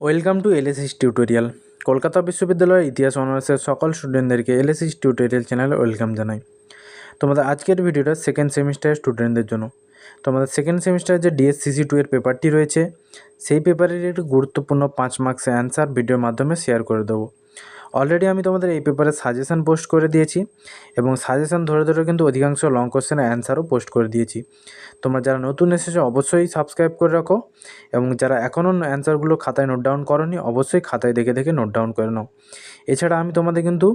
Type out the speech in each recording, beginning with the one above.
Welcome to L S S tutorial Kolkata বিশ্ববিদ্যালয়ের ইতিহাস অনার্সের সকল স্টুডেন্টদেরকে এলএসএস টিউটোরিয়াল চ্যানেলে ওয়েলকাম জানাই। তোমাদের আজকের ভিডিওটা সেকেন্ড সেমিস্টারের স্টুডেন্টদের জন্য। তোমাদের সেকেন্ড সেমিস্টারে যে ডিএসসিসি টু এর পেপারটি রয়েছে, সেই পেপারের একটি গুরুত্বপূর্ণ পাঁচ মার্কসের অ্যান্সার ভিডিওর মাধ্যমে শেয়ার করে দেবো। অলরেডি আমি তোমাদের এই পেপারে সাজেশান পোস্ট করে দিয়েছি এবং সাজেশান ধরে ধরে কিন্তু অধিকাংশ লং কোশ্চেনের অ্যান্সারও পোস্ট করে দিয়েছি। তোমরা যারা নতুন এসেছ অবশ্যই সাবস্ক্রাইব করে রাখো এবং যারা এখনও অ্যান্সারগুলো খাতায় নোট ডাউন করনি অবশ্যই খাতায় দেখে দেখে নোট ডাউন করে নাও। এছাড়া আমি তোমাদের কিন্তু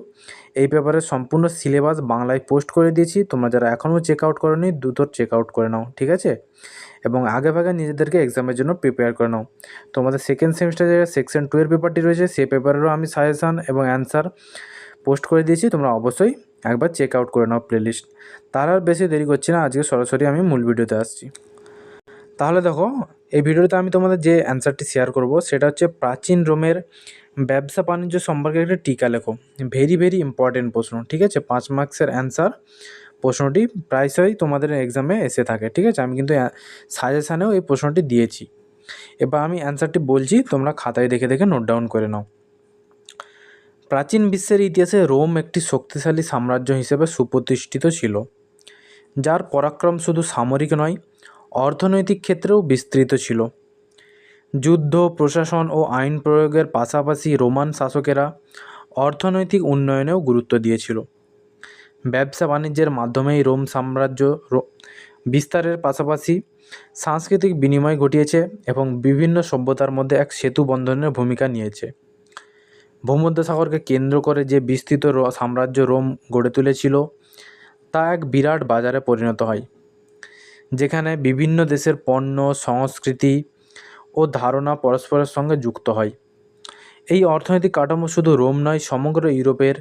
এই পেপারের সম্পূর্ণ সিলেবাস বাংলায় পোস্ট করে দিয়েছি। তোমরা যারা এখনও চেক আউট করোনি দ্রুত চেক আউট করে নাও, ঠিক আছে? এবং আগে ভাগে নিজেদেরকে এক্সামের জন্য প্রিপেয়ার করে নাও। তোমাদের সেকেন্ড সেমিস্টারে যে সেকশন টু এর পেপারটি রয়েছে, সেই পেপারেরও আমি সাজেশান এবং অ্যান্সার পোস্ট করে দিয়েছি। তোমরা অবশ্যই একবার চেক আউট করে নাও প্লেলিস্ট তার আর বেশি দেরি করছি না, আজকে সরাসরি আমি মূল ভিডিওতে আসছি। তাহলে দেখো, এই ভিডিওতে আমি তোমাদের যে অ্যান্সারটি শেয়ার করব, সেটা হচ্ছে প্রাচীন রোমের ব্যবসা বাণিজ্য সম্পর্কে একটা টিকা লেখো। ভেরি ভেরি ইম্পর্টেন্ট প্রশ্ন, ঠিক আছে? পাঁচ মার্কসের অ্যান্সার প্রশ্নটি প্রায়শই তোমাদের এক্সামে এসে থাকে, ঠিক আছে? আমি কিন্তু সাজেশানেও এই প্রশ্নটি দিয়েছি। এবার আমি অ্যান্সারটি বলছি, তোমরা খাতায় দেখে দেখে নোট ডাউন করে নাও। প্রাচীন বিশ্বের ইতিহাসে রোম একটি শক্তিশালী সাম্রাজ্য হিসেবে সুপ্রতিষ্ঠিত ছিল, যার পরাক্রম শুধু সামরিক নয়, অর্থনৈতিক ক্ষেত্রেও বিস্তৃত ছিল। যুদ্ধ, প্রশাসন ও আইন প্রয়োগের পাশাপাশি রোমান শাসকেরা অর্থনৈতিক উন্নয়নেও গুরুত্ব দিয়েছিল। ব্যবসা বাণিজ্যের মাধ্যমেই রোম সাম্রাজ্য বিস্তারের পাশাপাশি সাংস্কৃতিক বিনিময় ঘটিয়েছে এবং বিভিন্ন সভ্যতার মধ্যে এক সেতু বন্ধনের ভূমিকা নিয়েছে। ভূমধ্যসাগরকে কেন্দ্র করে যে বিস্তৃত সাম্রাজ্য রোম গড়ে তুলেছিল, তা এক বিরাট বাজারে পরিণত হয়, যেখানে বিভিন্ন দেশের পণ্য, সংস্কৃতি ও ধারণা পরস্পরের সঙ্গে যুক্ত হয়। এই অর্থনৈতিক কাঠামো শুধু রোম নয়, সমগ্র ইউরোপের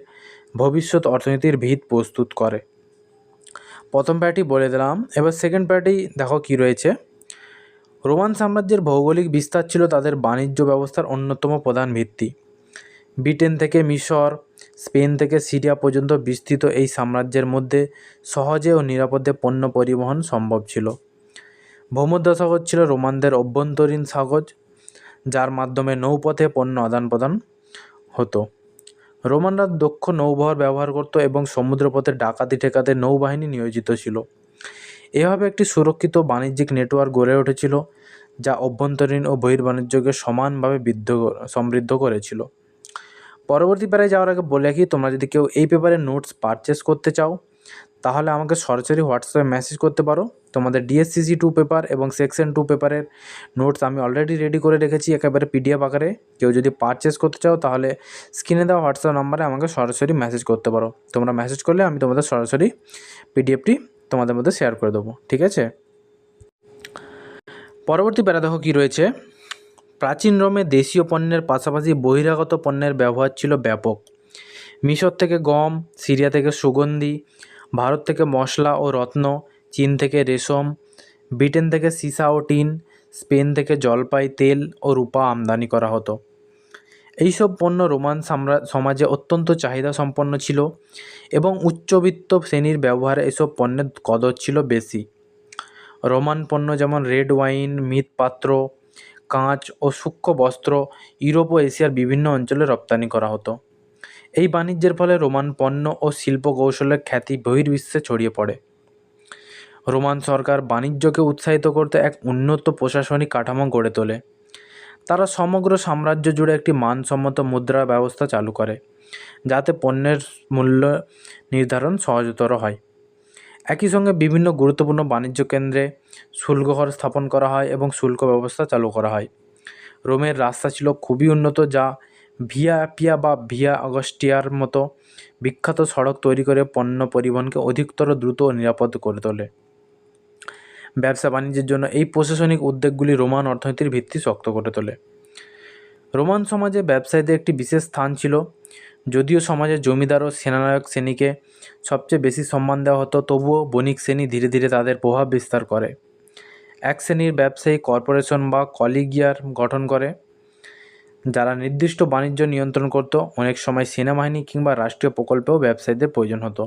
ভবিষ্যৎ অর্থনীতির ভিত প্রস্তুত করে। প্রথম প্যাটি বলে দিলাম, এবার সেকেন্ড প্যাটি দেখো কী রয়েছে। রোমান সাম্রাজ্যের ভৌগোলিক বিস্তার ছিল তাদের বাণিজ্য ব্যবস্থার অন্যতম প্রধান ভিত্তি। ব্রিটেন থেকে মিশর, স্পেন থেকে সিরিয়া পর্যন্ত বিস্তৃত এই সাম্রাজ্যের মধ্যে সহজে ও নিরাপদে পণ্য পরিবহন সম্ভব ছিল। ভূমধ্যসাগর ছিল রোমানদের অভ্যন্তরীণ সাগর, যার মাধ্যমে নৌপথে পণ্য আদান প্রদান হতো। রোমানরা দক্ষ নৌবহর ব্যবহার করত এবং সমুদ্রপথে ডাকাতি ঠেকাতে নৌবাহিনী নিয়োজিত ছিল। এভাবে একটি সুরক্ষিত বাণিজ্যিক নেটওয়ার্ক গড়ে উঠেছিল, যা অভ্যন্তরীণ ও বহির্বাণিজ্যকে সমানভাবে বৃদ্ধ সমৃদ্ধ করেছিল। পরবর্তী প্যারায় যাওয়ার আগে বলে রাখি, তোমরা যদি কেউ এই পেপারে নোটস পারচেস করতে চাও তাহলে আমাকে সরাসরি হোয়াটসঅ্যাপে মেসেজ করতে পারো। তোমাদের D S C C two paper এবং সেকশন টু পেপারের নোটস আমি অলরেডি রেডি করে রেখেছি একেবারে পিডিএফ আকারে। কেউ যদি পারচেস করতে চাও তাহলে স্ক্রিনে দেওয়া হোয়াটসঅ্যাপ নাম্বারে আমাকে সরাসরি মেসেজ করতে পারো। তোমরা মেসেজ করলে আমি তোমাদের সরাসরি পিডিএফটি তোমাদের মধ্যে শেয়ার করে দেবো, ঠিক আছে? পরবর্তী প্যারা দেখো কী রয়েছে। প্রাচীন রোমে দেশীয় পণ্যের পাশাপাশি বহিরাগত পণ্যের ব্যবহার ছিল ব্যাপক। মিশর থেকে গম, সিরিয়া থেকে সুগন্ধি ভারত থেকে মশলা ও রত্ন, চীন থেকে রেশম, ব্রিটেন থেকে সীসা ও টিন, স্পেন থেকে জলপাই, তেল ও রূপা আমদানি করা হতো। এইসব পণ্য রোমান সমাজে অত্যন্ত চাহিদা সম্পন্ন ছিল এবং উচ্চবিত্ত শ্রেণির ব্যবহারে এসব পণ্যের কদর ছিল বেশি। রোমান পণ্য যেমন রেড ওয়াইন, মৃৎপাত্র, কাঁচ ও সূক্ষ্ম বস্ত্র ইউরোপ ও এশিয়ার বিভিন্ন অঞ্চলে রপ্তানি করা হতো। এই বাণিজ্যের ফলে রোমান পণ্য ও শিল্প কৌশলের খ্যাতি বহির্বিশ্বে ছড়িয়ে পড়ে। রোমান সরকার বাণিজ্যকে উৎসাহিত করতে এক উন্নত প্রশাসনিক কাঠামো গড়ে তোলে। তারা সমগ্র সাম্রাজ্য জুড়ে একটি মানসম্মত মুদ্রা ব্যবস্থা চালু করে, যাতে পণ্যের মূল্য নির্ধারণ সহজতর হয়। একই সঙ্গে বিভিন্ন গুরুত্বপূর্ণ বাণিজ্য কেন্দ্রে শুল্কঘর স্থাপন করা হয় এবং শুল্ক ব্যবস্থা চালু করা হয়। রোমের রাস্তা ছিল খুবই উন্নত, যা ভিয়া পিয়া বা ভিয়া অগস্টিয়ার মতো বিখ্যাত সড়ক তৈরি করে পণ্য পরিবহনকে অধিকতর দ্রুত ও নিরাপদ করে তোলে। ব্যবসা বাণিজ্যের জন্য এই প্রশাসনিক উদ্যোগগুলি রোমান অর্থনীতির ভিত্তি শক্ত করে তোলে। রোমান সমাজে ব্যবসায়ীদের একটি বিশেষ স্থান ছিল, যদিও সমাজে জমিদার ও সেনানায়ক শ্রেণীকে সবচেয়ে বেশি সম্মান দেওয়া হতো, তবুও বণিক শ্রেণি ধীরে ধীরে তাদের প্রভাব বিস্তার করে। এক শ্রেণির ব্যবসায়ী কর্পোরেশন বা কলিগিয়ার গঠন করে। যারা নির্দিষ্ট বাণিজ্য নিয়ন্ত্রণ করত, অনেক সময় সেনাবাহিনী কিংবা রাষ্ট্রীয় প্রকল্পেও ব্যবসায়ীদের প্রয়োজন হতো।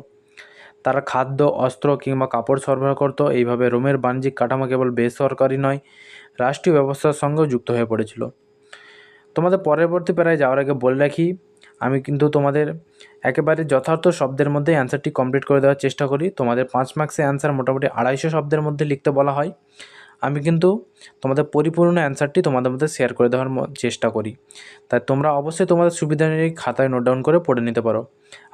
তারা খাদ্য, অস্ত্র কিংবা কাপড় সরবরাহ করত। এইভাবে রোমের বাণিজ্যিক কাঠামো কেবল বেসরকারি নয়, রাষ্ট্রীয় ব্যবস্থার সঙ্গেও যুক্ত হয়ে পড়েছিল। তোমাদের পরবর্তী প্যারায় যাওয়ার আগে বলে রাখি, আমি কিন্তু তোমাদের একেবারে যথার্থ শব্দের মধ্যে অ্যান্সারটি কমপ্লিট করে দেওয়ার চেষ্টা করি। তোমাদের পাঁচ মার্কসের অ্যান্সার মোটামুটি আড়াইশো শব্দের মধ্যে লিখতে বলা হয়। আমি কিন্তু তোমাদের পরিপূর্ণ অ্যান্সারটি তোমাদের মধ্যে শেয়ার করে দেওয়ার চেষ্টা করি। তাই তোমরা অবশ্যই তোমাদের সুবিধা নিয়ে খাতায় নোট ডাউন করে পড়ে নিতে পারো।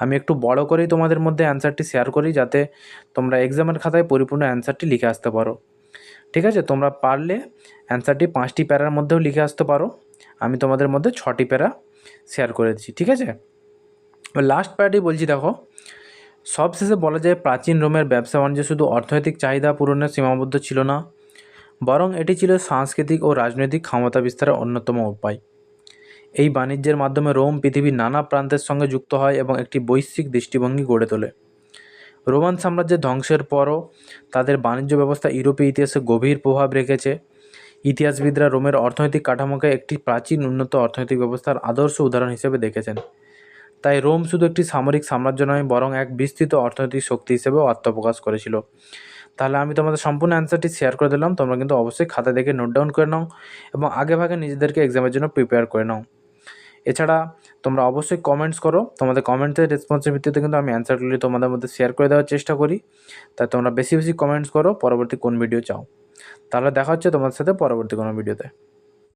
আমি একটু বড় করেই তোমাদের মধ্যে অ্যান্সারটি শেয়ার করি যাতে তোমরা এক্সামের খাতায় পরিপূর্ণ অ্যান্সারটি লিখে আসতে পারো। ঠিক আছে? তোমরা পারলে অ্যান্সারটি পাঁচটি প্যারার মধ্যেও লিখে আসতে পারো। আমি তোমাদের মধ্যে ছটি প্যারা শেয়ার করে দিচ্ছি। ঠিক আছে? লাস্ট প্যারাটি বলছি, দেখো। সবশেষে বলা যায় প্রাচীন রোমের ব্যবসা বাণিজ্য শুধু অর্থনৈতিক চাহিদা পূরণে সীমাবদ্ধ ছিল না। বরং এটি ছিল সাংস্কৃতিক ও রাজনৈতিক ক্ষমতা বিস্তারের অন্যতম উপায়। এই বাণিজ্যের মাধ্যমে রোম পৃথিবীর নানা প্রান্তের সঙ্গে যুক্ত হয় এবং একটি বৈশ্বিক দৃষ্টিভঙ্গি গড়ে তোলে। রোমান সাম্রাজ্যের ধ্বংসের পরও তাদের বাণিজ্য ব্যবস্থা ইউরোপীয় ইতিহাসে গভীর প্রভাব রেখেছে। ইতিহাসবিদরা রোমের অর্থনৈতিক কাঠামোকে একটি প্রাচীন উন্নত অর্থনৈতিক ব্যবস্থার আদর্শ উদাহরণ হিসেবে দেখেছেন। তাই রোম শুধু একটি সামরিক সাম্রাজ্য নয়, বরং এক বিস্তৃত অর্থনৈতিক শক্তি হিসেবেও আত্মপ্রকাশ করেছিল। তাহলে আমি তোমাদের সম্পূর্ণ অ্যান্সারটি শেয়ার করে দিলাম। তোমরা কিন্তু অবশ্যই খাতা দেখে নোট ডাউন করে নাও এবং আগে ভাগে নিজেদেরকে এক্সামের জন্য প্রিপেয়ার করে নাও। এছাড়া তোমরা অবশ্যই কমেন্টস করো। তোমাদের কমেন্টের রেসপন্সের ভিত্তিতে কিন্তু আমি অ্যান্সারগুলি তোমাদের মধ্যে শেয়ার করে দেওয়ার চেষ্টা করি। তাই তোমরা বেশি বেশি কমেন্টস করো। পরবর্তী কোন ভিডিও চাও। তাহলে দেখা হচ্ছে তোমাদের সাথে পরবর্তী কোনো ভিডিওতে